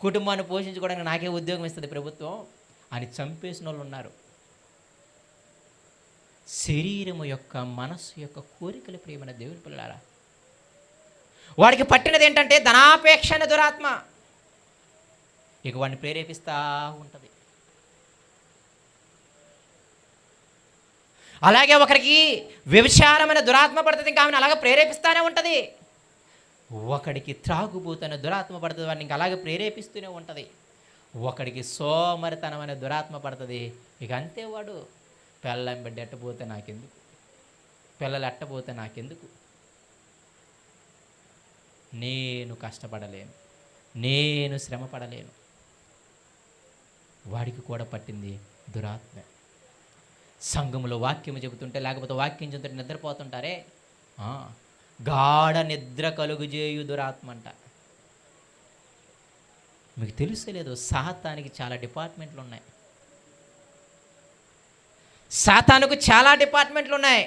కుటుంబాన్ని పోషించుకోవడానికి నాకే ఉద్యోగం ఇస్తుంది ప్రభుత్వం. అని చంపేసిన వాళ్ళు ఉన్నారు. శరీరము యొక్క మనస్సు యొక్క కోరికలు ప్రియమైన దేవుని పిల్లారా వాడికి పట్టినది ఏంటంటే ధనాపేక్ష అనే దురాత్మ. ఇక వాడిని ప్రేరేపిస్తూ ఉంటుంది. అలాగే ఒకరికి వ్యభిచారమైన దురాత్మ పడుతుంది ఇంకా ఆమెను అలాగే ప్రేరేపిస్తూనే ఉంటుంది. ఒకడికి త్రాగుబోతున్న దురాత్మ పడుతుంది వాడిని ఇంకా అలాగే ప్రేరేపిస్తూనే ఉంటుంది. ఒకడికి సోమరితనమైన దురాత్మ పడుతుంది ఇక అంతే వాడు. పిల్లం బిడ్డ ఎట్టబోతే నాకెందుకు? పిల్లలు ఎట్టపోతే నాకెందుకు? నేను కష్టపడలేను నేను శ్రమ పడలేను వాడికి కూడా పట్టింది దురాత్మ. సంఘములో వాక్యము చెబుతుంటే లేకపోతే వాక్యం చెబుతుంటే నిద్రపోతుంటారే? ఆ, గాఢ నిద్ర కలుగు దురాత్మ అంట మీకు తెలుసలేదు సాతానికి చాలా డిపార్ట్మెంట్లు ఉన్నాయి సాతానుకు చాలా డిపార్ట్మెంట్లు ఉన్నాయి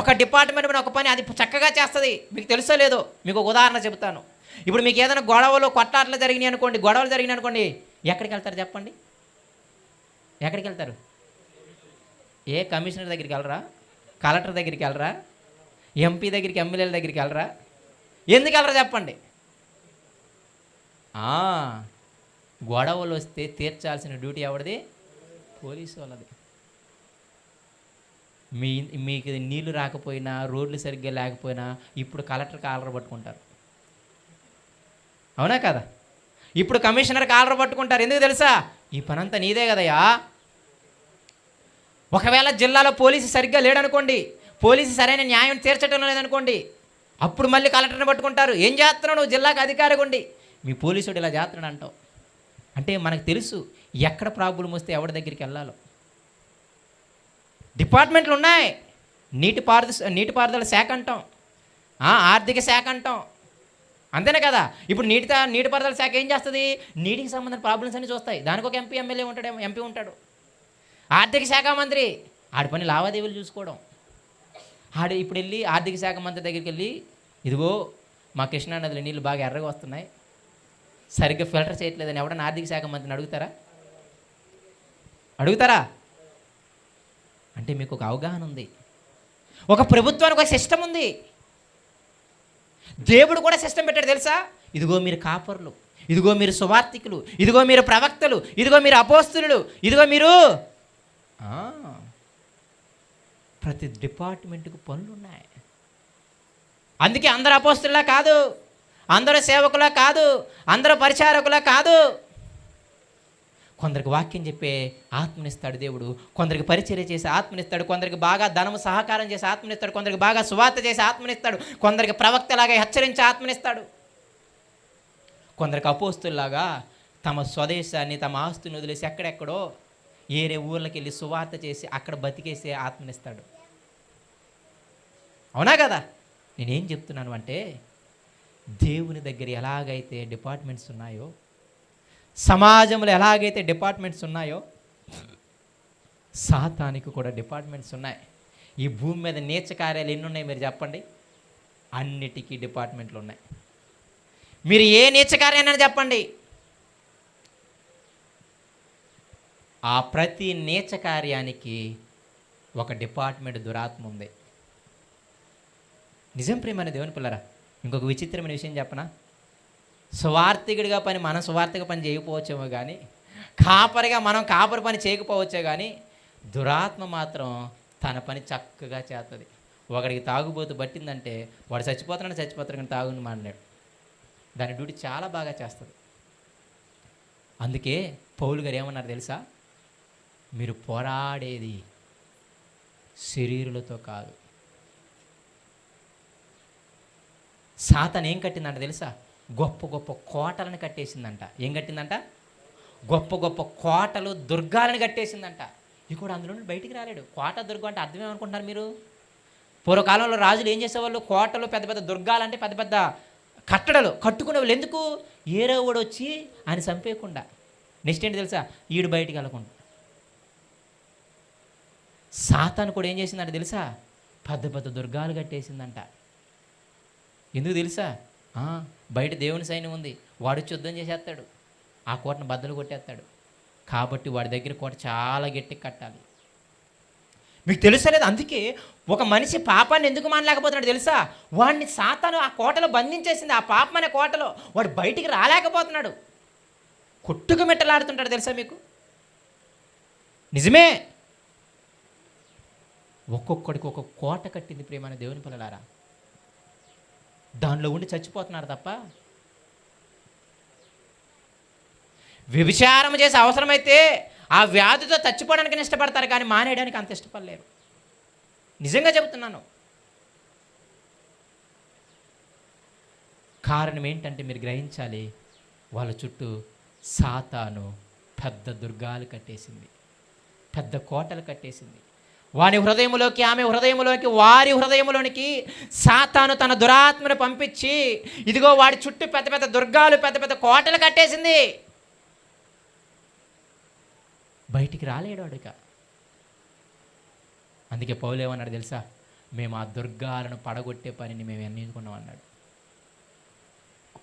ఒక డిపార్ట్మెంట్ ఒక పని అది చక్కగా చేస్తుంది. మీకు తెలుసో లేదో మీకు ఒక ఉదాహరణ చెబుతాను. ఇప్పుడు మీకు ఏదైనా గొడవలు కొట్లాట్లు జరిగినాయి అనుకోండి గొడవలు జరిగినాయి అనుకోండి ఎక్కడికి వెళ్తారు చెప్పండి? ఎక్కడికి వెళ్తారు? ఏ కమిషనర్ దగ్గరికి వెళ్ళరా? కలెక్టర్ దగ్గరికి వెళ్ళరా? ఎంపీ దగ్గరికి ఎమ్మెల్యేల దగ్గరికి వెళ్ళరా? ఎందుకు వెళ్ళరా చెప్పండి. గొడవలు వస్తే తీర్చాల్సిన డ్యూటీ ఎవరిది? పోలీసు వాళ్ళది. మీ మీకు నీళ్ళు రాకపోయినా రోడ్లు సరిగ్గా లేకపోయినా ఇప్పుడు కలెక్టర్ కాలర్ పట్టుకుంటారు. అవునా కదా? ఇప్పుడు కమిషనర్ కాలర్ పట్టుకుంటారు. ఎందుకు తెలుసా? ఈ పనంతా నీదే కదయా ఒకవేళ జిల్లాలో పోలీసు సరిగ్గా లేడనుకోండి పోలీసు సరైన న్యాయం తీర్చడం లేదనుకోండి అప్పుడు మళ్ళీ కలెక్టర్ని పట్టుకుంటారు. ఏం చేస్తున్నావు? నువ్వు జిల్లాకు అధికారిగా ఉండి. మీ పోలీసుడు ఇలా చేస్తున్నాడు అంటావు. అంటే మనకు తెలుసు ఎక్కడ ప్రాబ్లం వస్తే ఎవరి దగ్గరికి వెళ్ళాలో. డిపార్ట్మెంట్లు ఉన్నాయి. నీటి పారుద నీటిపారుదల శాఖ అంటాం. ఆర్థిక శాఖ అంటాం. అంతేనే కదా? ఇప్పుడు నీటి నీటిపారుదల శాఖ ఏం చేస్తుంది? నీటికి సంబంధించిన ప్రాబ్లమ్స్ అన్ని చూస్తాయి. దానికి ఒక ఎంపీ ఎమ్మెల్యే ఉంటాడేమో ఎంపీ ఉంటాడు. ఆర్థిక శాఖ మంత్రి. ఆడి పని లావాదేవీలు చూసుకోవడం. ఆడు ఇప్పుడు వెళ్ళి ఆర్థిక శాఖ మంత్రి దగ్గరికి వెళ్ళి ఇదిగో మా కృష్ణా నదిలో నీళ్ళు బాగా ఎర్రగా వస్తున్నాయి. సరిగ్గా ఫిల్టర్ చేయట్లేదని ఎవడన్నా ఆర్థిక శాఖ మంత్రిని అడుగుతారా? అడుగుతారా? అంటే మీకు ఒక అవగాహన ఉంది. ఒక ప్రభుత్వానికి ఒక సిస్టమ్ ఉంది. దేవుడు కూడా సిస్టమ్ పెట్టాడు తెలుసా? ఇదిగో మీరు కాపర్లు ఇదిగో మీరు సువార్థికులు ఇదిగో మీరు ప్రవక్తలు ఇదిగో మీరు అపోస్తులు ఇదిగో మీరు ప్రతి డిపార్ట్మెంట్కి పనులు ఉన్నాయి అందుకే అందరు అపోస్తులా కాదు అందరూ సేవకులా కాదు అందరూ పరిచారకులా కాదు. కొందరికి వాక్యం చెప్పే ఆత్మనిస్తాడు దేవుడు కొందరికి పరిచర్య చేసి ఆత్మనిస్తాడు కొందరికి బాగా ధనము సహకారం చేసి ఆత్మనిస్తాడు కొందరికి బాగా సువార్త చేసి ఆత్మనిస్తాడు కొందరికి ప్రవక్తలాగా హెచ్చరించి ఆత్మనిస్తాడు. కొందరికి అపోస్తుల్లాగా తమ స్వదేశాన్ని తమ ఆస్తుని వదిలేసి ఎక్కడెక్కడో ఏరే ఊర్లకి వెళ్ళి సువార్త చేసి అక్కడ బతికేసే ఆత్మనిస్తాడు. అవునా కదా? నేనేం చెప్తున్నాను అంటే దేవుని దగ్గర ఎలాగైతే డిపార్ట్మెంట్స్ ఉన్నాయో సమాజంలో ఎలాగైతే డిపార్ట్మెంట్స్ ఉన్నాయో సాతానికి కూడా డిపార్ట్మెంట్స్ ఉన్నాయి. ఈ భూమి మీద నీచ కార్యాలు ఎన్ని ఉన్నాయి మీరు చెప్పండి? అన్నిటికీ డిపార్ట్మెంట్లు ఉన్నాయి. మీరు ఏ నీచ కార్యాన్ని చెప్పండి. ఆ ప్రతి నీచ కార్యానికి ఒక డిపార్ట్మెంట్ దురాత్మ ఉంది. నిజం ప్రేమైన దేవుని పిల్లరా ఇంకొక విచిత్రమైన విషయం చెప్పనా? స్వార్థికుడిగా పని మనం స్వార్థిక పని చేయకపోవచ్చేమో కానీ కాపరిగా మనం కాపరి పని చేయకపోవచ్చే కానీ దురాత్మ మాత్రం తన పని చక్కగా చేస్తుంది ఒకడికి తాగుబోతు పట్టిందంటే వాడు చచ్చిపోతున్నాడు చచ్చిపోతాడు కానీ తాగుని మాడినాడు దాని డ్యూటీ చాలా బాగా చేస్తుంది. అందుకే పౌలు గారు ఏమన్నారు తెలుసా? మీరు పోరాడేది శరీరులతో కాదు. సాతన్ ఏం కట్టిందంట తెలుసా? గొప్ప గొప్ప కోటలను కట్టేసిందంట. ఏం కట్టిందంట? గొప్ప గొప్ప కోటలు దుర్గాలను కట్టేసిందంట. ఇది కూడా అందులో నుండి బయటికి రాలేడు. కోట దుర్గం అంటే అర్థం ఏమనుకుంటున్నారు మీరు? పూర్వకాలంలో రాజులు ఏం చేసేవాళ్ళు? కోటలు పెద్ద పెద్ద దుర్గాలు అంటే పెద్ద పెద్ద కట్టడలు కట్టుకునే వాళ్ళు ఎందుకు? ఏరో వాడు వచ్చి ఆయన చంపేయకుండా. నెక్స్ట్ ఏంటి తెలుసా? ఈడు బయటికి వెళ్ళకుండా. సాతాను కూడా ఏం చేసిందంట తెలుసా? పెద్ద పెద్ద దుర్గాలు కట్టేసిందంట. ఎందుకు తెలుసా? బయట దేవుని సైన్యం ఉంది. వాడు యుద్ధం చేసేస్తాడు. ఆ కోటను బద్దలు కొట్టేస్తాడు. కాబట్టి వాడి దగ్గర కోట చాలా గట్టి కట్టాలి. మీకు తెలుసా లేదు? అందుకే ఒక మనిషి పాపాన్ని ఎందుకు మానలేకపోతున్నాడు తెలుసా? వాడిని సాతాను ఆ కోటలో బంధించేసింది. ఆ పాపం అనే కోటలో వాడు బయటికి రాలేకపోతున్నాడు. కొట్టుకు మెట్టలాడుతుంటాడు తెలుసా మీకు? నిజమే. ఒక్కొక్కడికి ఒక్కొక్క కోట కట్టింది ప్రేమ దేవుని పిల్లలారా? దానిలో ఉండి చచ్చిపోతున్నారు తప్ప? వ్యభిచారం చేసే అవసరమైతే ఆ వ్యాధితో చచ్చిపోవడానికి ఇష్టపడతారు కానీ మానేయడానికి అంత ఇష్టపడలేరు. నిజంగా చెబుతున్నాను. కారణం ఏంటంటే మీరు గ్రహించాలి వాళ్ళ చుట్టూ సాతాను పెద్ద దుర్గాలు కట్టేసింది పెద్ద కోటలు కట్టేసింది. వాని హృదయంలోకి ఆమె హృదయంలోకి వారి హృదయంలోనికి సాతాను తన దురాత్మను పంపించి ఇదిగో వాడి చుట్టూ పెద్ద పెద్ద దుర్గాలు పెద్ద పెద్ద కోటలు కట్టేసింది. బయటికి రాలేడు వాడిక అందుకే పౌలేమన్నాడు తెలుసా? మేము ఆ దుర్గాలను పడగొట్టే పనిని మేము ఎన్నికున్నాం అన్నాడు.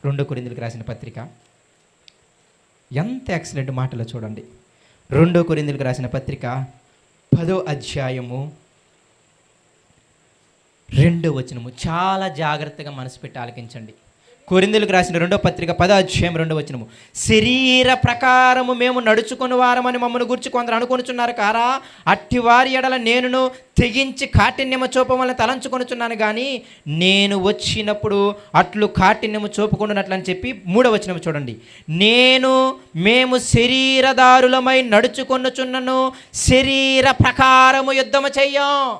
రెండో కొరిందులకు రాసిన పత్రిక. ఎంత ఎక్సలెంట్ మాటలో చూడండి. రెండో కొరిందులకు రాసిన పత్రిక పదో అధ్యాయము రెండో వచనము. చాలా జాగ్రత్తగా మనసు పెట్టి ఆలకించండి. కొరిందులకు రాసిన రెండో పత్రిక పదో అధ్యాయం రెండో వచనము. శరీర ప్రకారము మేము నడుచుకుని వారమని మమ్మల్ని గురించి కొందరు అనుకొనుచున్నారు కారా? అట్టి వారి ఎడల నేనును తెగించి కాఠిన్యము చూపమని తలంచుకొనుచున్నాను కానీ నేను వచ్చినప్పుడు అట్లు కాఠిన్యము చూపుకుంటున్నట్లని చెప్పి మూడో వచనము చూడండి. నేను మేము శరీరదారులమై నడుచుకొనుచున్నను శరీర ప్రకారము యుద్ధము చెయ్యం.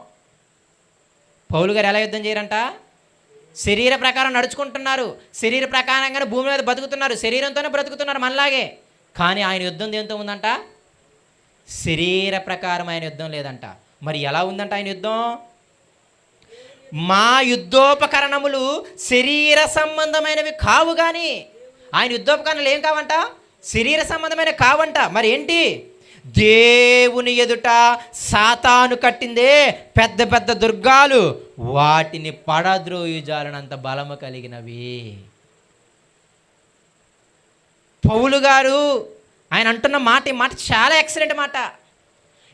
పౌలు గారు ఎలా యుద్ధం చేయరంట? శరీర ప్రకారం నడుచుకుంటున్నారు. శరీర ప్రకారంగానే భూమి మీద బతుకుతున్నారు శరీరంతోనే బ్రతుకుతున్నారు మనలాగే. కానీ ఆయన యుద్ధం దేంతో ఉందంట? శరీర ప్రకారం ఆయన యుద్ధం లేదంట. మరి ఎలా ఉందంట ఆయన యుద్ధం? మా యుద్ధోపకరణములు శరీర సంబంధమైనవి కావు కానీ ఆయన యుద్ధోపకరణలు ఏం కావంట? శరీర సంబంధమైన కావంట. మరి ఏంటి? దేవుని ఎదుట సాతాను కట్టిందే పెద్ద పెద్ద దుర్గాలు. వాటిని పడద్రోయుజాలనంత బలము కలిగినవి. పౌలు గారు ఆయన అంటున్న మాట ఈ మాట చాలా ఎక్సలెంట్ మాట.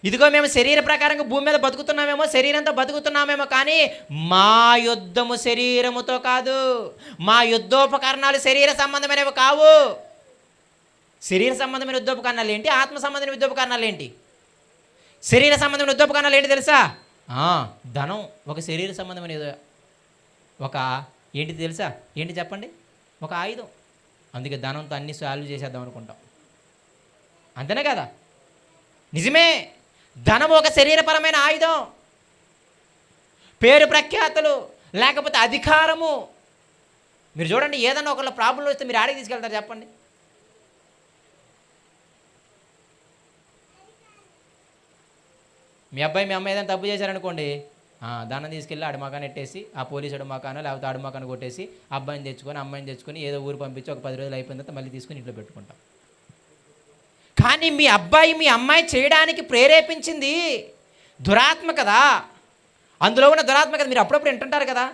ఇదిగో మేము శరీర ప్రకారంగా భూమి మీద బతుకుతున్నామేమో శరీరంతో బతుకుతున్నామేమో కానీ మా యుద్ధము శరీరముతో కాదు. మా యుద్ధోపకరణాలు శరీర సంబంధమైనవి కావు. శరీర సంబంధమైన యుద్ధోపకరణాలు ఏంటి? ఆత్మ సంబంధమైన యుద్ధోపకరణాలు ఏంటి? శరీర సంబంధమైన యుద్ధోపకరణాలు ఏంటి తెలుసా? ధనం. ఒక శరీర సంబంధమైన ఒక ఏంటి తెలుసా? ఏంటి చెప్పండి? ఒక ఆయుధం. అందుకే ధనంతో అన్ని సాల్వ్ చేసేద్దాం అనుకుంటాం. అంతేనే కదా? నిజమే. ధనం ఒక శరీరపరమైన ఆయుధం. పేరు ప్రఖ్యాతలు లేకపోతే అధికారము. మీరు చూడండి ఏదైనా ఒకళ్ళ ప్రాబ్లం వస్తే మీరు ఆడికి తీసుకెళ్తారు చెప్పండి. మీ అబ్బాయి మీ అమ్మాయి ఏదైనా తప్పు చేశారనుకోండి దాన్ని తీసుకెళ్ళి అడమాకాన్ని ఎట్టేసి ఆ పోలీసు అడమాకాను లేకపోతే అడమాకాను కొట్టేసి అబ్బాయిని తెచ్చుకొని అమ్మాయిని తెచ్చుకొని ఏదో ఊరు పంపించి ఒక పది రోజులు అయిపోయిన తర్వాత మళ్ళీ తీసుకొని ఇంట్లో పెట్టుకుంటాం. కానీ మీ అబ్బాయి మీ అమ్మాయి చేయడానికి ప్రేరేపించింది దురాత్మ కదా. అందులో ఉన్న దురాత్మ కదా మీరు అప్పుడప్పుడు వింటుంటారు కదా.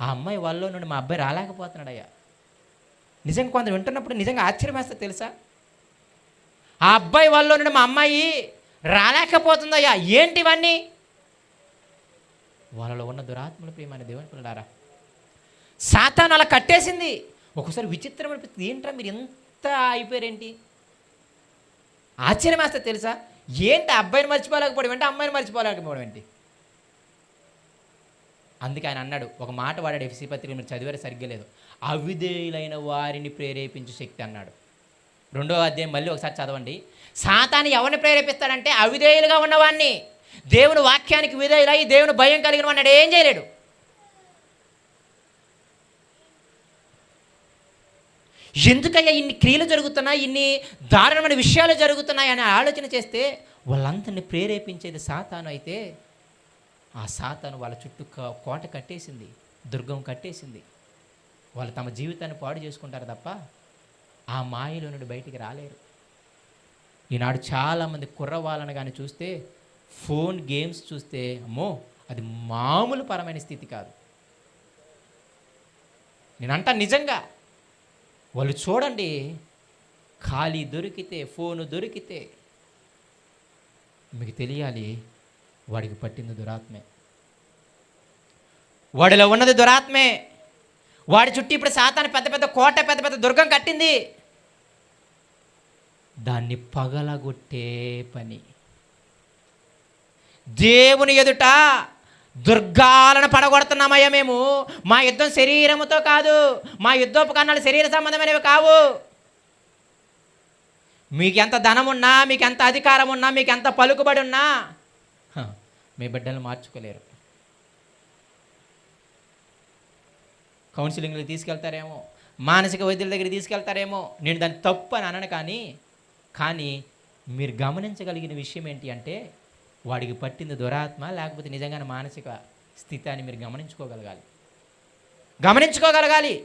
ఆ అమ్మాయి వాళ్ళలో నుండి మా అబ్బాయి రాలేకపోతున్నాడు అయ్యా నిజంగా కొందరు వింటున్నప్పుడు నిజంగా ఆశ్చర్యం వేస్తే తెలుసా? ఆ అబ్బాయి వాళ్ళలో నుండి మా అమ్మాయి రాలేకపోతుందయ్యా. ఏంటి ఇవన్నీ వాళ్ళలో ఉన్న దురాత్మల ప్రియమైన దేవుని పిల్లలారా సాతాను అలా కట్టేసింది. ఒకసారి విచిత్రం అనిపిస్తుంది ఏంట్రా మీరు ఎంత అయిపోయారేంటి ఆశ్చర్యమేస్తే తెలుసా? ఏంటి అబ్బాయిని మర్చిపోలేకపోవడం ఏంటి? అమ్మాయిని మర్చిపోలేకపోవడం ఏంటి? అందుకే ఆయన అన్నాడు ఒక మాట వాడాడు ఎఫ్సీ పత్రిక మీరు చదివారు సరిగ్గా లేదు. అవిధేయులైన వారిని ప్రేరేపించే శక్తి అన్నాడు. రెండో అధ్యాయం మళ్ళీ ఒకసారి చదవండి. సాతాన్ని ఎవరిని ప్రేరేపిస్తాడంటే అవిధేయులుగా ఉన్నవాడిని దేవుని వాక్యానికి విధేయులై దేవుని భయం కలిగిన వాడిని ఏం చేయలేడు. ఎందుకయ్యా ఇన్ని క్రియలు జరుగుతున్నాయి ఇన్ని దారుణమైన విషయాలు జరుగుతున్నాయి అనే ఆలోచన చేస్తే వాళ్ళందరిని ప్రేరేపించేది సాతాను అయితే ఆ సాతాను వాళ్ళ చుట్టూ కోట కట్టేసింది దుర్గం కట్టేసింది. వాళ్ళు తమ జీవితాన్ని పాడు చేసుకుంటారు తప్ప ఆ మాయలో నుండి బయటికి రాలేరు. ఈనాడు చాలామంది కుర్రవాళ్ళని కానీ చూస్తే ఫోన్ గేమ్స్ చూస్తే అమ్మో అది మామూలు పరమైన స్థితి కాదు. నేనంట నిజంగా వాళ్ళు చూడండి ఖాళీ దొరికితే ఫోను దొరికితే మీకు తెలియాలి వాడికి పట్టింది దురాత్మే. వాడిలో ఉన్నది దురాత్మే. వాడి చుట్టూ ఇప్పుడు సాతాను పెద్ద పెద్ద కోట పెద్ద పెద్ద దుర్గం కట్టింది. దాన్ని పగలగొట్టే పని. దేవుని ఎదుట దుర్గాలను పడగొడుతున్నామయ్యా మేము. మా యుద్ధం శరీరముతో కాదు మా యుద్ధోపకరణాలు శరీర సంబంధమైనవి కావు. మీకు ఎంత ధనం ఉన్నా మీకు ఎంత అధికారం ఉన్నా మీకు ఎంత పలుకుబడి ఉన్నా మీ బిడ్డలు మార్చుకోలేరు. కౌన్సిలింగ్కి తీసుకెళ్తారేమో మానసిక వైద్యుల దగ్గర తీసుకెళ్తారేమో నేను దాన్ని తప్పు అని అనను కానీ కానీ మీరు గమనించగలిగిన విషయం ఏంటి అంటే వాడికి పట్టింది దురాత్మ లేకపోతే నిజంగానే మానసిక స్థితి అని మీరు గమనించుకోగలగాలి. గమనించుకోగలగాలి.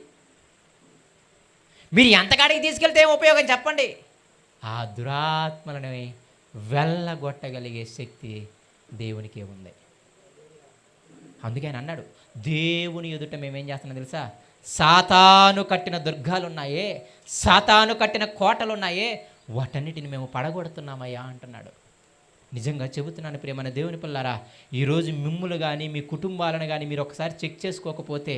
మీరు ఎంతకాడికి తీసుకెళ్తే ఏం ఉపయోగం చెప్పండి. ఆ దురాత్మలని వెళ్ళగొట్టగలిగే శక్తి దేవునికి ఉంది. అందుకే ఆయన అన్నాడు దేవుని ఎదుట మేమేం చేస్తున్నాం తెలుసా? సాతాను కట్టిన దుర్గాలు ఉన్నాయే సాతాను కట్టిన కోటలు ఉన్నాయే వాటన్నిటిని మేము పడగొడుతున్నామయ్యా అంటున్నాడు. నిజంగా చెబుతున్నాను ప్రియమైన దేవుని పిల్లారా ఈరోజు మిమ్ములు కానీ మీ కుటుంబాలను కానీ మీరు ఒకసారి చెక్ చేసుకోకపోతే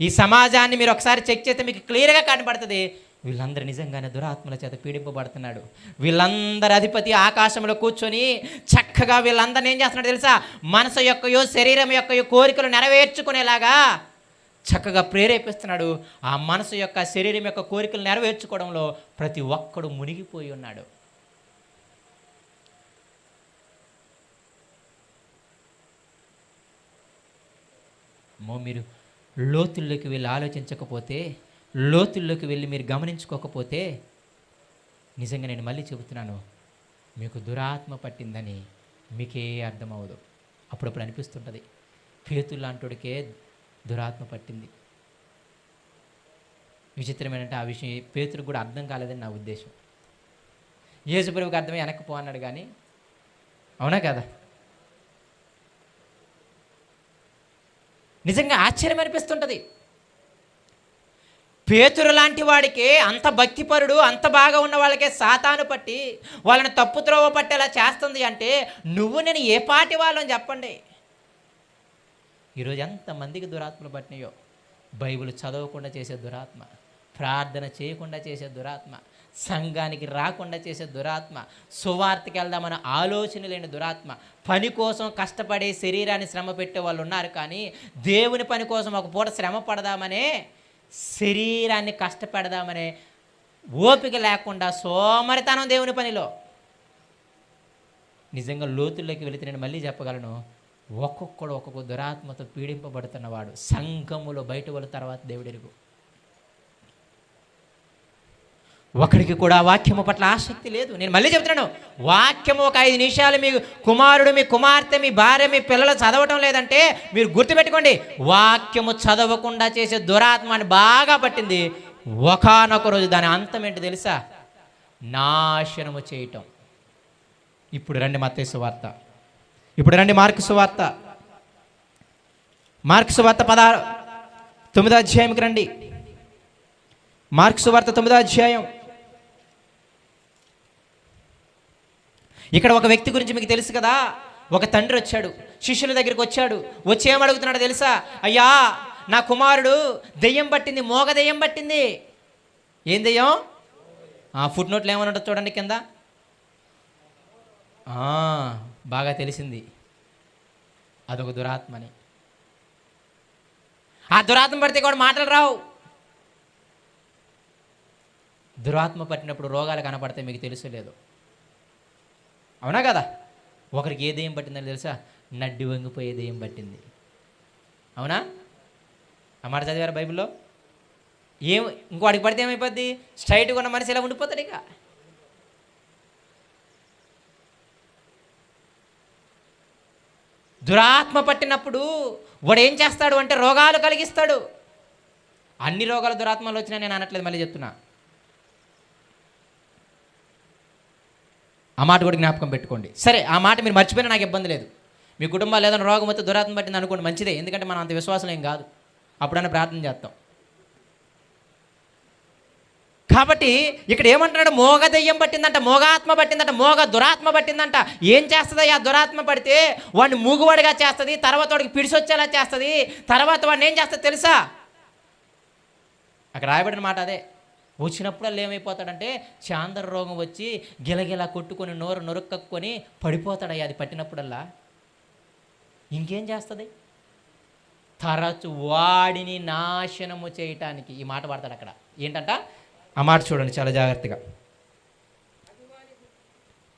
ఈ సమాజాన్ని మీరు ఒకసారి చెక్ చేస్తే మీకు క్లియర్గా కనబడుతుంది. వీళ్ళందరూ నిజంగానే దురాత్మల చేత పీడింపబడుతున్నాడు వీళ్ళందరి అధిపతి ఆకాశంలో కూర్చొని చక్కగా వీళ్ళందరిని ఏం చేస్తున్నాడు తెలుసా? మనసు యొక్కయో శరీరం యొక్కయో కోరికలు నెరవేర్చుకునేలాగా చక్కగా ప్రేరేపిస్తున్నాడు. ఆ మనసు యొక్క శరీరం యొక్క కోరికలు నెరవేర్చుకోవడంలో ప్రతి ఒక్కడు మునిగిపోయి ఉన్నాడు. మీరు లోతుల్లోకి వెళ్ళి ఆలోచించకపోతే లోతుల్లోకి వెళ్ళి మీరు గమనించుకోకపోతే నిజంగా నేను మళ్ళీ చెబుతున్నాను మీకు దురాత్మ పట్టిందని మీకే అర్థమవదు. అప్పుడప్పుడు అనిపిస్తుంటుంది. పేతులు లాంటికే దురాత్మ పట్టింది. విచిత్రం ఏంటంటే ఆ విషయం పేతుడు కూడా అర్థం కాలేదని నా ఉద్దేశం. యేసుప్రభుకి అర్థమై వెనక్కి పో అన్నాడు కానీ అవునా కదా? నిజంగా ఆశ్చర్యం అనిపిస్తుంటుంది. పేతురు లాంటి వాడికి అంత భక్తిపరుడు అంత బాగా ఉన్న వాళ్ళకే సాతాను పట్టి వాళ్ళని తప్పు త్రోవ పట్టేలా చేస్తుంది అంటే నువ్వు నేను ఏ పాటి వాళ్ళని చెప్పండి. ఈరోజు ఎంతమందికి దురాత్మలు పట్టినాయో? బైబిల్ చదవకుండా చేసే దురాత్మ ప్రార్థన చేయకుండా చేసే దురాత్మ సంఘానికి రాకుండా చేసే దురాత్మ సువార్తకి వెళ్దామన్న ఆలోచన లేని దురాత్మ పని కోసం కష్టపడే శరీరాన్ని శ్రమ పెట్టే వాళ్ళు ఉన్నారు కానీ దేవుని పని కోసం ఒక పూట శ్రమ పడదామనే శరీరాన్ని కష్టపెడదామనే ఓపిక లేకుండా సోమరితనం దేవుని పనిలో. నిజంగా లోతుల్లోకి వెళితే నేను మళ్ళీ చెప్పగలను ఒక్కొక్కడు ఒక్కొక్క దురాత్మతో పీడింపబడుతున్నవాడు సంఘములో బయట వాళ్ళ తర్వాత దేవుడెరుగు. ఒకడికి కూడా వాక్యము పట్ల ఆసక్తి లేదు. నేను మళ్ళీ చెప్తున్నాను. వాక్యము ఒక ఐదు నిమిషాలు మీ కుమారుడు మీ కుమార్తె మీ భార్య మీ పిల్లలు చదవటం లేదంటే మీరు గుర్తుపెట్టుకోండి. వాక్యము చదవకుండా చేసే దురాత్మాన్ని బాగా పట్టింది. ఒకనొక రోజు దాని అంతం ఏంటి తెలుసా? నాశనము చేయటం. ఇప్పుడు రండి మత్తేసు వార్త. ఇప్పుడు రండి మార్క్స్ వార్త మార్క్స్ వార్త పదహారు తొమ్మిదో అధ్యాయంకి రండి. మార్క్స్ వార్త తొమ్మిదో అధ్యాయం. ఇక్కడ ఒక వ్యక్తి గురించి మీకు తెలుసు కదా? ఒక తండ్రి వచ్చాడు శిష్యుల దగ్గరికి వచ్చాడు. వచ్చి ఏం తెలుసా? అయ్యా నా కుమారుడు దెయ్యం పట్టింది మోగ దెయ్యం పట్టింది. ఏం దెయ్యం? ఫుడ్ నోట్లు ఏమన్నా చూడండి కింద. బాగా తెలిసింది. అదొక దురాత్మని. ఆ దురాత్మ పడితే కూడా మాటలు రావు. దురాత్మ పట్టినప్పుడు రోగాలు కనపడితే మీకు తెలుసు లేదు. అవునా కదా? ఒకరికి ఏ దెయ్యం పట్టిందని తెలుసా? నడ్డి వంగిపోయే దెయ్యం పట్టింది. అవునా? ఆ మాట చదివారు బైబిల్లో? ఏం ఇంకోటికి పడితే ఏమైపోద్ది? స్ట్రైట్గా ఉన్న మనిషి ఇలా ఉండిపోతాడు ఇక? దురాత్మ పట్టినప్పుడు వాడు ఏం చేస్తాడు అంటే రోగాలు కలిగిస్తాడు. అన్ని రోగాలు దురాత్మలు వచ్చినా నేను అనట్లేదు మళ్ళీ చెప్తున్నా. ఆ మాట కూడా జ్ఞాపకం పెట్టుకోండి. సరే ఆ మాట మీరు మర్చిపోయినా నాకు ఇబ్బంది లేదు. మీ కుటుంబాలు ఏదైనా రోగం వస్తే దురాత్మ పట్టింది అనుకోండి మంచిదే. ఎందుకంటే మనం అంత విశ్వాసం ఏం కాదు. అప్పుడైనా ప్రార్థన చేస్తాం. కాబట్టి ఇక్కడ ఏమంటున్నాడు? మోగ దెయ్యం పట్టిందంట మోగాత్మ పట్టిందంట మోగ దురాత్మ పట్టిందంట. ఏం చేస్తుంది? ఆ దురాత్మ పడితే వాడిని మూగువాడిగా చేస్తుంది తర్వాత వాడికి పిడిసొచ్చేలా చేస్తుంది తర్వాత వాడిని ఏం చేస్తుంది తెలుసా? అక్కడ రాయబడిన మాట అదే. వచ్చినప్పుడల్లా ఏమైపోతాడంటే చాందర రోగం వచ్చి గిలగిలా కొట్టుకొని నోరు నొరుక్కకొని పడిపోతాడయ్యా. అది పట్టినప్పుడల్లా ఇంకేం చేస్తుంది? తరచు వాడిని నాశనము చేయటానికి ఈ మాట వాడతాడు అక్కడ. ఏంటంట? ఆ మాట చూడండి చాలా జాగ్రత్తగా.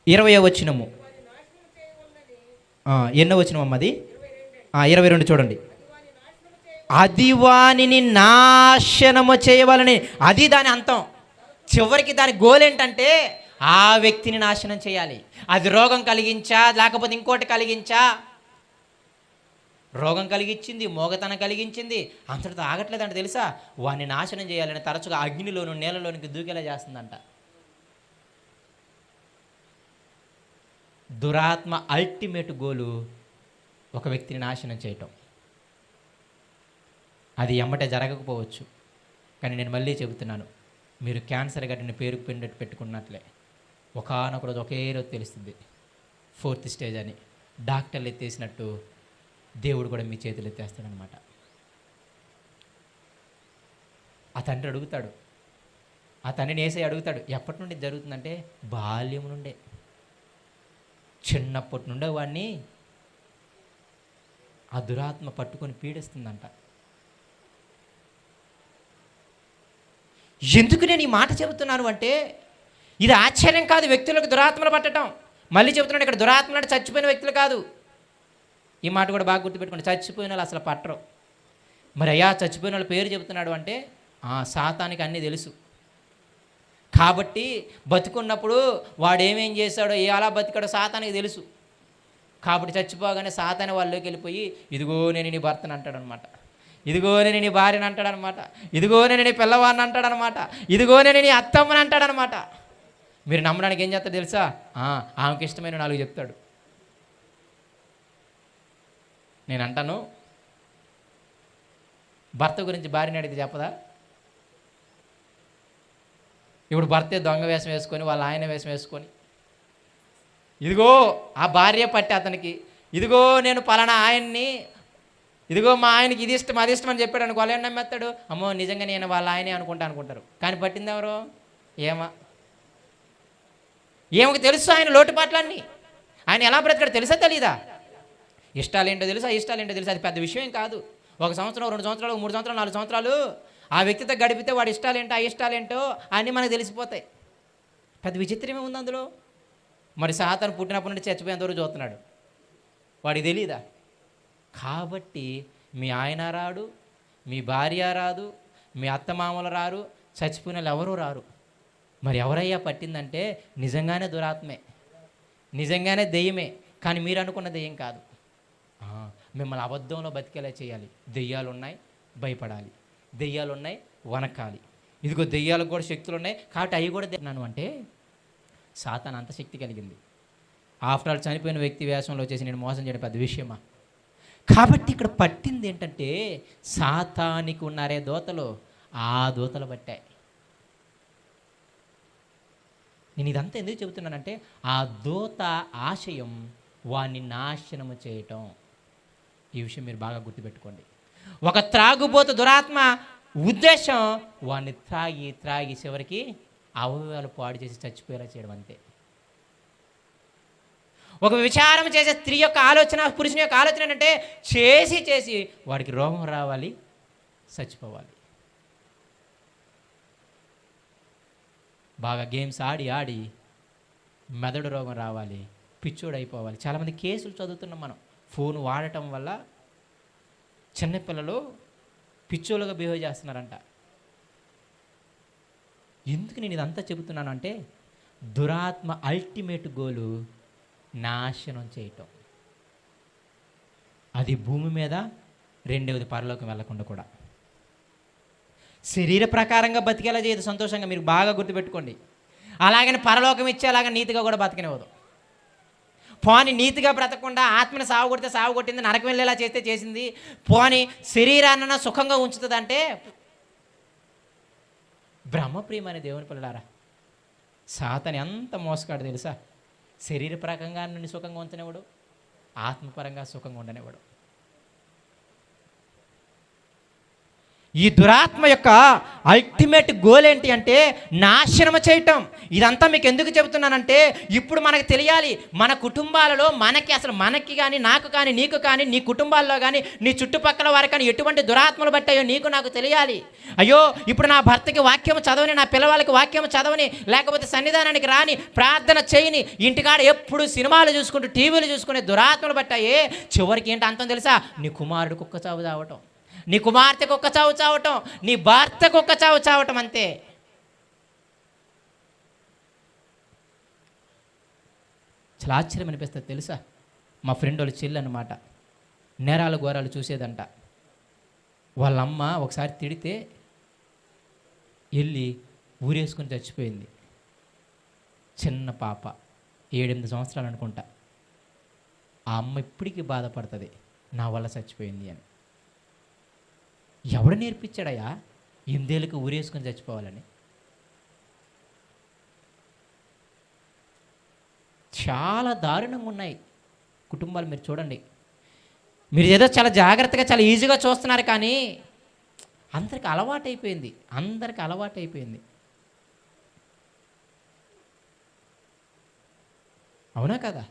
ఇరవై వచ్చినము ఎన్నో వచ్చినము అది? ఇరవై రెండు చూడండి. అది వానిని నాశనము చేయవాలని అది దాని అంతం. చివరికి దాని గోల్ ఏంటంటే ఆ వ్యక్తిని నాశనం చేయాలి. అది రోగం కలిగించా లేకపోతే ఇంకోటి కలిగించా రోగం కలిగించింది మోగతనం కలిగించింది. అంతటితో ఆగట్లేదంట తెలుసా? వాడిని నాశనం చేయాలని తరచుగా అగ్నిలోను నేలలోనికి దూకేలా చేస్తుందంట. దురాత్మ అల్టిమేట్ గోలు ఒక వ్యక్తిని నాశనం చేయటం. అది ఎమ్మటే జరగకపోవచ్చు. కానీ నేను మళ్ళీ చెబుతున్నాను మీరు క్యాన్సర్ గడ్డిని పేరుకు పెండట్టు పెట్టుకున్నట్లే. ఒకనొక రోజు ఒకే రోజు తెలుస్తుంది ఫోర్త్ స్టేజ్ అని. డాక్టర్లు ఎత్తేసినట్టు దేవుడు కూడా మీ చేతులు ఎత్తేస్తాడనమాట. ఆ తండ్రి అడుగుతాడు. ఆ తండ్రిని వేసే అడుగుతాడు ఎప్పటి నుండి జరుగుతుందంటే బాల్యం నుండే. చిన్నప్పటి నుండే వాడిని ఆ దురాత్మ పట్టుకొని పీడిస్తుందంట. ఎందుకు నేను ఈ మాట చెబుతున్నాను అంటే ఇది ఆశ్చర్యం కాదు వ్యక్తులకు దురాత్మలు పట్టడం. మళ్ళీ చెబుతున్నాడు ఇక్కడ దురాత్మలు అంటే చచ్చిపోయిన వ్యక్తులు కాదు. ఈ మాట కూడా బాగా గుర్తుపెట్టుకోండి. చచ్చిపోయిన వాళ్ళు అసలు పట్టరు. మరి అయ్యా చచ్చిపోయిన వాళ్ళ పేరు చెబుతున్నాడు అంటే ఆ సాతానికి అన్నీ తెలుసు. కాబట్టి బతుకున్నప్పుడు వాడు ఏమేం చేశాడో ఏ అలా బతికాడో సాతానికి తెలుసు. కాబట్టి చచ్చిపోగానే సాతాని వాళ్ళలోకి వెళ్ళిపోయి ఇదిగో నేను నీ భర్తను అంటాడనమాట. ఇదిగో నేను నీ భార్యను అంటాడనమాట. ఇదిగో నేను నీ పిల్లవాడిని అంటాడనమాట. ఇదిగో నేను నీ అత్తమ్మని అంటాడనమాట. మీరు నమ్మడానికి ఏం చేస్తాడు తెలుసా? ఆ, ఆమెకి ఇష్టమైన నాలుగు చెప్తాడు. నేను అంటాను భర్త గురించి భార్యని అడిగితే చెప్పదా? ఇప్పుడు భర్తే దొంగ వేషం వేసుకొని వాళ్ళ ఆయన వేషం వేసుకొని ఇదిగో ఆ భార్య పట్టి అతనికి ఇదిగో నేను పలానా ఆయన్ని ఇదిగో మా ఆయనకి ఇది ఇష్టం అది ఇష్టం అని చెప్పాడు అనుకో వాళ్ళు నమ్మేస్తాడు? అమ్మో నిజంగా నేను వాళ్ళ ఆయనే అనుకుంటా అనుకుంటారు. కానీ పట్టింది ఎవరు? ఏమా? ఏమకి తెలుసు ఆయన లోటుపాట్లన్నీ. ఆయన ఎలా బ్రతికాడు తెలుసా తెలీదా? ఇష్టాలు ఏంటో తెలుసా? ఇష్టాలు ఏంటో తెలుసు? అది పెద్ద విషయం కాదు. ఒక సంవత్సరం రెండు సంవత్సరాలు మూడు సంవత్సరాలు నాలుగు సంవత్సరాలు ఆ వ్యక్తితో గడిపితే వాడి ఇష్టాలు ఏంటో ఆ ఇష్టాలు ఏంటో అన్నీ మనకు తెలిసిపోతాయి. పెద్ద విచిత్రమే ఉంది అందులో. మరి సాతను పుట్టినప్పటి నుండి చచ్చిపోయేంతవరకు చూస్తున్నాడు. వాడికి తెలీదా? కాబట్టి మీ ఆయన రాడు మీ భార్య రాదు మీ అత్తమామలు రారు చచ్చిపోయిన వాళ్ళు ఎవరూ రారు. మరి ఎవరయ్యా పట్టిందంటే నిజంగానే దురాత్మే నిజంగానే దెయ్యమే. కానీ మీరు అనుకున్న దెయ్యం కాదు. మిమ్మల్ని అబద్ధంలో బతికేలా చేయాలి. దెయ్యాలు ఉన్నాయి భయపడాలి. దెయ్యాలు ఉన్నాయి వనకాలి ఇదిగో దెయ్యాలకు కూడా శక్తులు ఉన్నాయి కాబట్టి అవి కూడా తిన్నాను అంటే సాతాన్ అంత శక్తి కలిగింది. ఆఫ్టర్ ఆల్ చనిపోయిన వ్యక్తి వ్యాసంలో వచ్చేసి నేను మోసం చేయడం పెద్ద విషయమా? కాబట్టి ఇక్కడ పట్టింది ఏంటంటే సాతానికి ఉన్నారే దోతలు ఆ దోతలు పట్టాయి. నేను ఇదంతా ఎందుకు చెబుతున్నానంటే ఆ దూత ఆశయం వాణ్ణి నాశనము చేయటం. ఈ విషయం మీరు బాగా గుర్తుపెట్టుకోండి. ఒక త్రాగుబోతు దురాత్మ ఉద్దేశం వాడిని త్రాగి త్రాగి చివరికి అవయవాలు పాడు చేసి చచ్చిపోయేలా చేయడం అంతే. ఒక విచారం చేసే స్త్రీ యొక్క ఆలోచన పురుషుని యొక్క ఆలోచన ఏంటంటే చేసి చేసి వాడికి రోగం రావాలి చచ్చిపోవాలి. బాగా గేమ్స్ ఆడి ఆడి మెదడు రోగం రావాలి పిచ్చోడు అయిపోవాలి చాలామంది కేసులు చదువుతున్నాం మనం. ఫోన్ వాడటం వల్ల చిన్నపిల్లలు పిచ్చోలుగా బిహేవ్ చేస్తున్నారంట. ఎందుకు నేను ఇదంతా చెబుతున్నాను అంటే దురాత్మ అల్టిమేట్ గోలు నాశనం చేయటం. అది భూమి మీద రెండవది పరలోకం వెళ్ళకుండా కూడా. శరీర ప్రకారంగా బతికేలా చేయదు సంతోషంగా మీరు బాగా గుర్తుపెట్టుకోండి. అలాగని పరలోకం ఇచ్చే అలాగే నీతిగా కూడా బతకనివ్వదు. పోని నీతిగా బ్రతకుండా ఆత్మని సాగు కొడితే సాగు కొట్టింది నరకం వెళ్ళేలా చేస్తే చేసింది. పోని శరీరాన్న సుఖంగా ఉంచుతుందంటే బ్రహ్మప్రియమైన దేవుని పిల్లలారా సాతని ఎంత మోసగాడు తెలుసా? శరీరపరంగా నుండి సుఖంగా ఉంచనివాడు ఆత్మపరంగా సుఖంగా ఉండనివాడు ఈ దురాత్మ యొక్క అల్టిమేట్ గోల్ ఏంటి అంటే నాశనం చేయటం. ఇదంతా మీకు ఎందుకు చెబుతున్నానంటే ఇప్పుడు మనకు తెలియాలి మన కుటుంబాలలో మనకి అసలు మనకి కానీ నాకు కానీ నీకు కానీ నీ కుటుంబాల్లో కానీ నీ చుట్టుపక్కల వారికి కానీ ఎటువంటి దురాత్మలు బట్టాయో నీకు నాకు తెలియాలి. అయ్యో ఇప్పుడు నా భర్తకి వాక్యం చదవని నా పిల్లవాళ్ళకి వాక్యం చదవని లేకపోతే సన్నిధానానికి రాని ప్రార్థన చేయని ఇంటికాడ ఎప్పుడు సినిమాలు చూసుకుంటూ టీవీలు చూసుకునే దురాత్మలు బట్టాయే చివరికి ఏంటి అంతం తెలుసా? నీ కుమారుడు కుక్క చావు చావటం. నీ కుమార్తెకు ఒక్క చావు చావటం నీ భర్తకు ఒక్క చావు చావటం అంతే. చాలా ఆశ్చర్యం అనిపిస్తుంది తెలుసా? మా ఫ్రెండ్ వాళ్ళు చెల్లి అనమాట నేరాలు ఘోరాలు చూసేదంట. వాళ్ళ అమ్మ ఒకసారి తిడితే వెళ్ళి ఊరేసుకుని చచ్చిపోయింది. చిన్న పాప ఏడెనిమిది సంవత్సరాలు అనుకుంటా. ఆ అమ్మ ఇప్పటికీ బాధపడుతుంది నా వల్ల చచ్చిపోయింది అని. ఎవడు నేర్పించాడయ్యా? ఎనిమిదేళ్ళకి ఊరేసుకొని చచ్చిపోవాలని. చాలా దారుణంగా ఉన్నాయి కుటుంబాలు మీరు చూడండి. మీరు ఏదో చాలా జాగ్రత్తగా చాలా ఈజీగా చూస్తున్నారు కానీ అందరికి అలవాటు అయిపోయింది అందరికి అలవాటు అయిపోయింది అవునా కదా?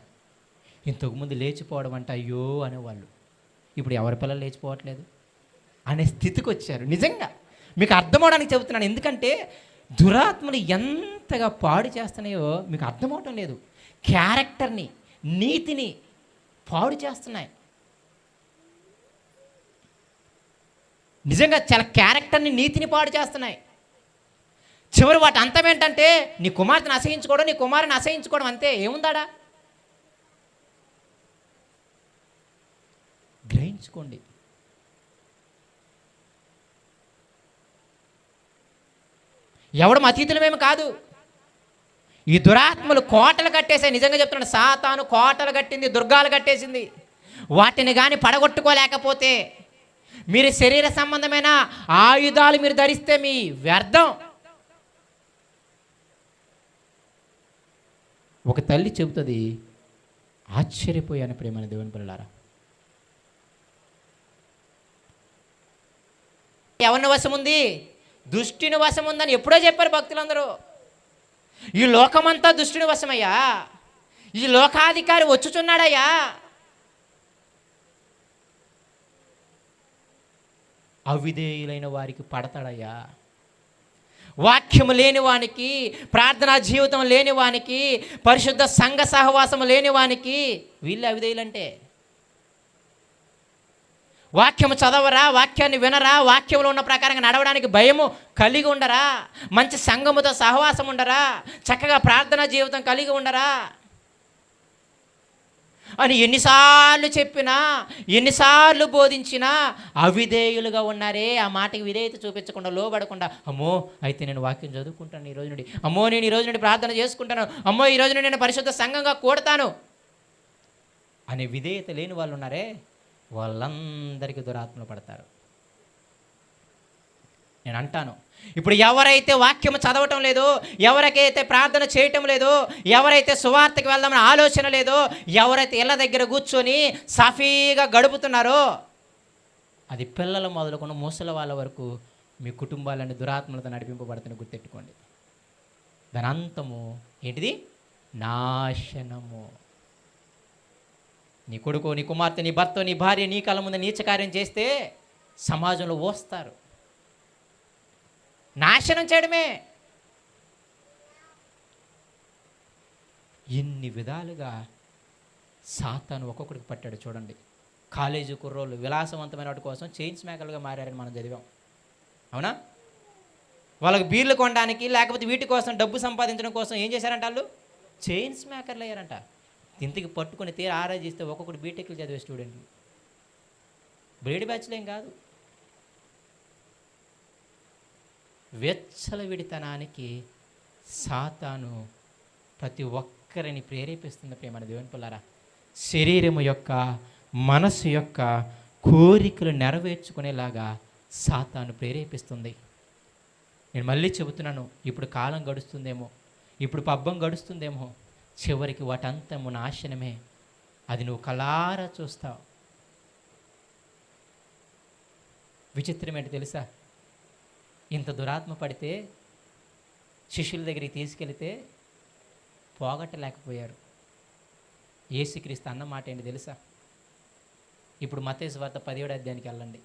ఇంతకుముందు లేచిపోవడం అంటే అయ్యో అనేవాళ్ళు. ఇప్పుడు ఎవరి పిల్లలు లేచిపోవట్లేదు? అనే స్థితికి వచ్చారు నిజంగా మీకు అర్థమవడానికి చెబుతున్నాను. ఎందుకంటే దురాత్మలు ఎంతగా పాడు చేస్తున్నాయో మీకు అర్థమవటం లేదు. క్యారెక్టర్ని నీతిని పాడు చేస్తున్నాయి. నిజంగా చాలా క్యారెక్టర్ని నీతిని పాడు చేస్తున్నాయి. చివరి వాటి అంతం ఏంటంటే నీ కుమార్తెను అసహించుకోవడం నీ కుమారుని అసహించుకోవడం అంతే. ఏముందాడా? గ్రహించుకోండి. ఎవడు అతీతులమేమి కాదు. ఈ దురాత్మలు కోటలు కట్టేసాయి నిజంగా చెప్తున్నాడు సాతాను కోటలు కట్టింది దుర్గాలు కట్టేసింది. వాటిని కానీ పడగొట్టుకోలేకపోతే మీరు శరీర సంబంధమైన ఆయుధాలు మీరు ధరిస్తే మీ వ్యర్థం. ఒక తల్లి చెబుతుంది ఆశ్చర్యపోయాను ప్రేమని దేవుని పిల్లలారా. ఎవరిని వశముంది ఉంది? దుష్టిని వశం ఉందని ఎప్పుడో చెప్పారు భక్తులందరూ. ఈ లోకమంతా దుష్టిని వశమయ్యా ఈ లోకాధికారి వచ్చుచున్నాడయ్యా. అవిధేయులైన వారికి పడతాడయ్యా. వాక్యము లేని వానికి ప్రార్థనా జీవితం లేని వానికి పరిశుద్ధ సంఘ సహవాసం లేని వానికి వీళ్ళు అవిధేయులంటే. వాక్యము చదవరా వాక్యాన్ని వినరా వాక్యంలో ఉన్న ప్రకారంగా నడవడానికి భయము కలిగి ఉండరా మంచి సంఘముతో సహవాసం ఉండరా చక్కగా ప్రార్థనా జీవితం కలిగి ఉండరా? అని ఎన్నిసార్లు చెప్పినా ఎన్నిసార్లు బోధించినా అవిధేయులుగా ఉన్నారే ఆ మాటకి విధేయత చూపించకుండా లోబడకుండా అమ్మో అయితే నేను వాక్యం చదువుకుంటాను ఈ నుండి. అమ్మో నేను ఈ రోజు నుండి ప్రార్థన చేసుకుంటాను. అమ్మో ఈ నుండి నేను పరిశుద్ధ సంఘంగా కూడతాను. అనే విధేయత లేని వాళ్ళు ఉన్నారే? వాళ్ళందరికీ దురాత్మలు పడతారు. నేను అంటాను ఇప్పుడు ఎవరైతే వాక్యం చదవటం లేదో ఎవరికైతే ప్రార్థన చేయటం లేదో ఎవరైతే సువార్తకి వెళ్దామని ఆలోచన లేదో ఎవరైతే ఇళ్ళ దగ్గర కూర్చొని సాఫీగా గడుపుతున్నారో అది పిల్లలు మొదలుకున్న ముసలి వాళ్ళ వరకు మీ కుటుంబాలని దురాత్మలతో నడిపింపబడుతున్న గుర్తెట్టుకోండి. దాని అంతము ఏంటిది? నాశనము. నీ కొడుకు నీ కుమార్తె నీ భర్త నీ భార్య నీ కళ్ళ ముందు నీచకార్యం చేస్తే సమాజంలో ఓస్తారు. నాశనం చేయడమే. ఎన్ని విధాలుగా సాతాను ఒక్కొక్కడికి పట్టాడు చూడండి. కాలేజీ కుర్రోళ్ళు విలాసవంతమైన వాటి కోసం చైన్స్ మేకలుగా మారారని మనం చదివాం. అవునా? వాళ్ళకి బీర్లు కొనడానికి లేకపోతే వీటి కోసం డబ్బు సంపాదించడం కోసం ఏం చేశారంట వాళ్ళు? చైన్స్ మేకర్లు అయ్యారంట. ఇంతకి పట్టుకుని తీర ఆరాధిస్తే ఒక్కొక్కటి బీటెక్లు చదివే స్టూడెంట్లు బ్రేడ్ బ్యాచ్లేం ఏం కాదు. వెచ్చలవిడితనానికి సాతాను ప్రతి ఒక్కరిని ప్రేరేపిస్తుంది ప్రేమ దేవుని పుల్లారా శరీరము యొక్క మనసు యొక్క కోరికలు నెరవేర్చుకునేలాగా సాతాను ప్రేరేపిస్తుంది. నేను మళ్ళీ చెబుతున్నాను ఇప్పుడు కాలం గడుస్తుందేమో ఇప్పుడు పబ్బం గడుస్తుందేమో చివరికి వాటంతము నాశనమే. అది నువ్వు కలారా చూస్తావు. విచిత్రం ఏంటి తెలుసా? ఇంత దురాత్మ పడితే శిష్యుల దగ్గరికి తీసుకెళితే పోగొట్టలేకపోయారు. ఏసుక్రీస్తు అన్న మాట ఏంటి తెలుసా? ఇప్పుడు మతేసు వార్త పదిహేడు అధ్యాయానికి వెళ్ళండి.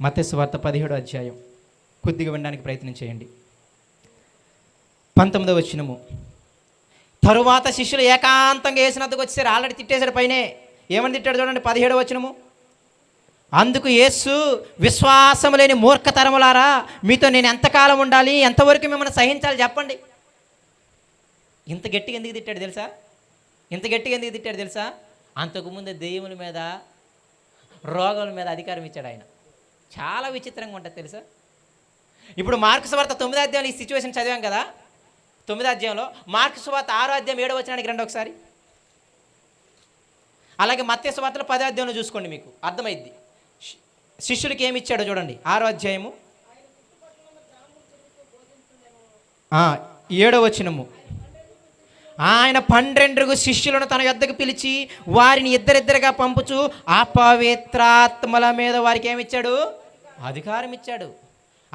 మతేసు వార్త పదిహేడు అధ్యాయం. కొద్దిగా వినడానికి ప్రయత్నం చేయండి. పంతొమ్మిదవ వచ్చినము తరువాత శిష్యులు ఏకాంతంగా వేసినందుకు వచ్చేసారు. ఆల్రెడీ తిట్టేశారు పైనే. ఏమని తిట్టాడు చూడండి పదిహేడు వచ్చినము అందుకు యేసు విశ్వాసము లేని మూర్ఖతరములారా మీతో నేను ఎంతకాలం ఉండాలి ఎంతవరకు మిమ్మల్ని సహించాలి చెప్పండి. ఇంత గట్టిగా ఎందుకు తిట్టాడు తెలుసా? ఇంత గట్టిగా ఎందుకు తిట్టాడు తెలుసా? అంతకుముందు దెయ్యముల మీద రోగాల మీద అధికారం ఇచ్చాడు ఆయన. చాలా విచిత్రంగా ఉంటుంది తెలుసా? ఇప్పుడు మార్క్స్ వార్త తొమ్మిదో అధ్యాయంలో ఈ సిచ్యువేషన్ చదివాం కదా? తొమ్మిదో అధ్యాయంలో మార్క్స్ వార్త ఆరో అధ్యాయం ఏడో వచ్చినానికి రండి ఒకసారి. అలాగే మత్స్య వార్తలు పదో అధ్యాయంలో చూసుకోండి మీకు. అర్థమైద్ది శి- శిష్యులకి ఏమి ఇచ్చాడో చూడండి. ఆరో అధ్యాయము. ఆ, ఏడో వచ్చినము ఆయన పన్నెండుగు శిష్యులను తన యొద్దకు పిలిచి వారిని ఇద్దరిద్దరుగా పంపుచు అపవిత్రాత్మల మీద వారికి ఏమి ఇచ్చాడు? అధికారం ఇచ్చాడు.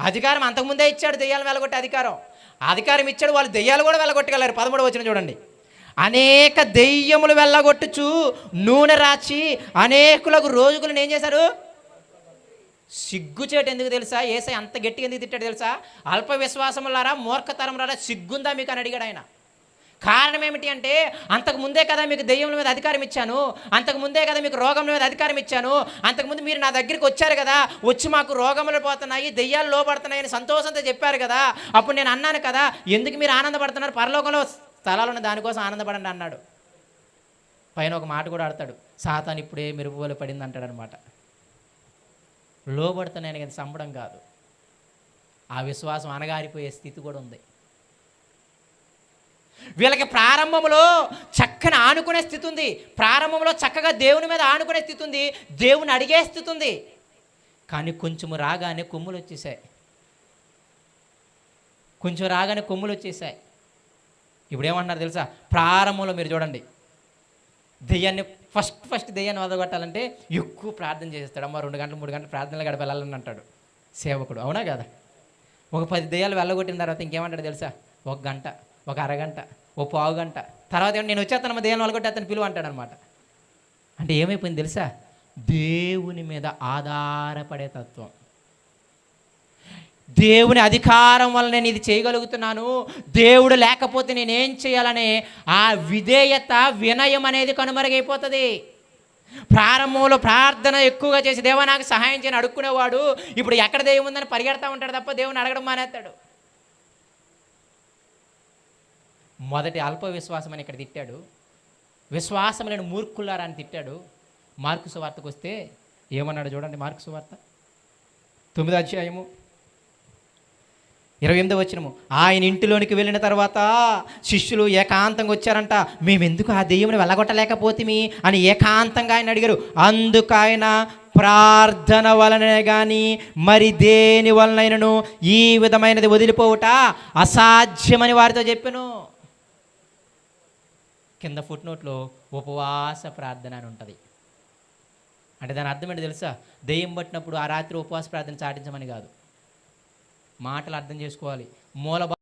అధికారం అంతకుముందే ఇచ్చాడు దెయ్యాలు వెళ్ళగొట్టే అధికారం. అధికారం ఇచ్చాడు వాళ్ళు దెయ్యాలు కూడా వెళ్ళగొట్టగలరు పదమూడు వచ్చిన చూడండి. అనేక దెయ్యములు వెళ్ళగొట్టుచు నూనె రాచి అనేకులకు రోజుకులను ఏం చేశారు? సిగ్గుచేట ఎందుకు తెలుసా? ఏసై అంత గట్టిగా ఎందుకు తిట్టాడు తెలుసా? అల్ప విశ్వాసములారా మూర్ఖతరములారా సిగ్గుందా మీకు అని అడిగాడు ఆయన. కారణం ఏమిటి అంటే అంతకు ముందే కదా మీకు దెయ్యముల మీద అధికారం ఇచ్చాను అంతకు ముందే కదా మీకు రోగముల మీద అధికారం ఇచ్చాను అంతకుముందు మీరు నా దగ్గరికి వచ్చారు కదా వచ్చి మాకు రోగములు పోతున్నాయి దెయ్యాలు లోపడుతున్నాయని సంతోషంతో చెప్పారు కదా అప్పుడు నేను అన్నాను కదా ఎందుకు మీరు ఆనందపడుతున్నారు? పరలోకంలో స్థలాలు ఉన్న దానికోసం ఆనందపడండి అన్నాడు. పైన ఒక మాట కూడా ఆడతాడు సాతాన్ ఇప్పుడే మెరుపువలు పడింది అంటాడు అనమాట లోబడుతున్నాయని కానీ చంపడం కాదు. ఆ విశ్వాసం అనగారిపోయే స్థితి కూడా ఉంది. వీళ్ళకి ప్రారంభంలో చక్కని ఆనుకునే స్థితి ఉంది. ప్రారంభంలో చక్కగా దేవుని మీద ఆనుకునే స్థితి ఉంది. దేవుని అడిగే స్థితి ఉంది. కానీ కొంచెం రాగానే కొమ్ములు వచ్చేసాయి. కొంచెం రాగానే కొమ్ములు వచ్చేసాయి. ఇప్పుడు ఏమంటున్నారు తెలుసా? ప్రారంభంలో మీరు చూడండి. దెయ్యాన్ని ఫస్ట్ ఫస్ట్ దెయ్యాన్ని వదలగొట్టాలంటే ఎక్కువ ప్రార్థన చేస్తాడు అమ్మ రెండు గంటలు మూడు గంటలు ప్రార్థనలు గడపెళ్ళాలని అంటాడు సేవకుడు. అవునా కదా? ఒక పది దెయ్యాలు వెళ్ళగొట్టిన తర్వాత ఇంకేమంటాడు తెలుసా? ఒక గంట. ఒక అరగంట ఓ పావు గంట తర్వాత ఏమో నేను వచ్చేస్తాను దెయ్యాన్ని వెళ్ళగొట్టి అతను పిలువ అంటాడనమాట. అంటే ఏమైపోయింది తెలుసా? దేవుని మీద ఆధారపడే తత్వం. దేవుని అధికారం వల్ల నేను ఇది చేయగలుగుతున్నాను దేవుడు లేకపోతే నేనేం చేయాలనే ఆ విధేయత వినయం అనేది కనుమరుగైపోతుంది. ప్రారంభంలో ప్రార్థన ఎక్కువగా చేసి దేవ నాకు సహాయం చేయని అడుక్కునేవాడు ఇప్పుడు ఎక్కడ దేవుందని పరిగెడతా ఉంటాడు తప్ప దేవుని అడగడం మానేస్తాడు. మొదటి అల్ప విశ్వాసం అని ఇక్కడ తిట్టాడు. విశ్వాసం లేని మూర్ఖులారా అని తిట్టాడు. మార్కు సువార్తకు వస్తే ఏమన్నాడు చూడండి మార్కు సువార్త. తొమ్మిదో అధ్యాయము ఇరవై ఎనిమిదో వచ్చినము ఆయన ఇంటిలోనికి వెళ్ళిన తర్వాత శిష్యులు ఏకాంతంగా వచ్చారంట. మేమెందుకు ఆ దెయ్యముని వెళ్ళగొట్టలేకపోతిమి? అని ఏకాంతంగా ఆయన అడిగారు. అందుకు ఆయన ప్రార్థన వలనే కానీ మరి దేని వలనైనను? ఈ విధమైనది వదిలిపోవుట అసాధ్యమని వారితో చెప్పాను. కింద ఫుట్ నోట్లో ఉపవాస ప్రార్థన అని ఉంటుంది. అంటే దాని అర్థం ఏంటి తెలుసా? దెయ్యం పట్టినప్పుడు ఆ రాత్రి ఉపవాస ప్రార్థన చాటించమని కాదు. మాటలు అర్థం చేసుకోవాలి. మూల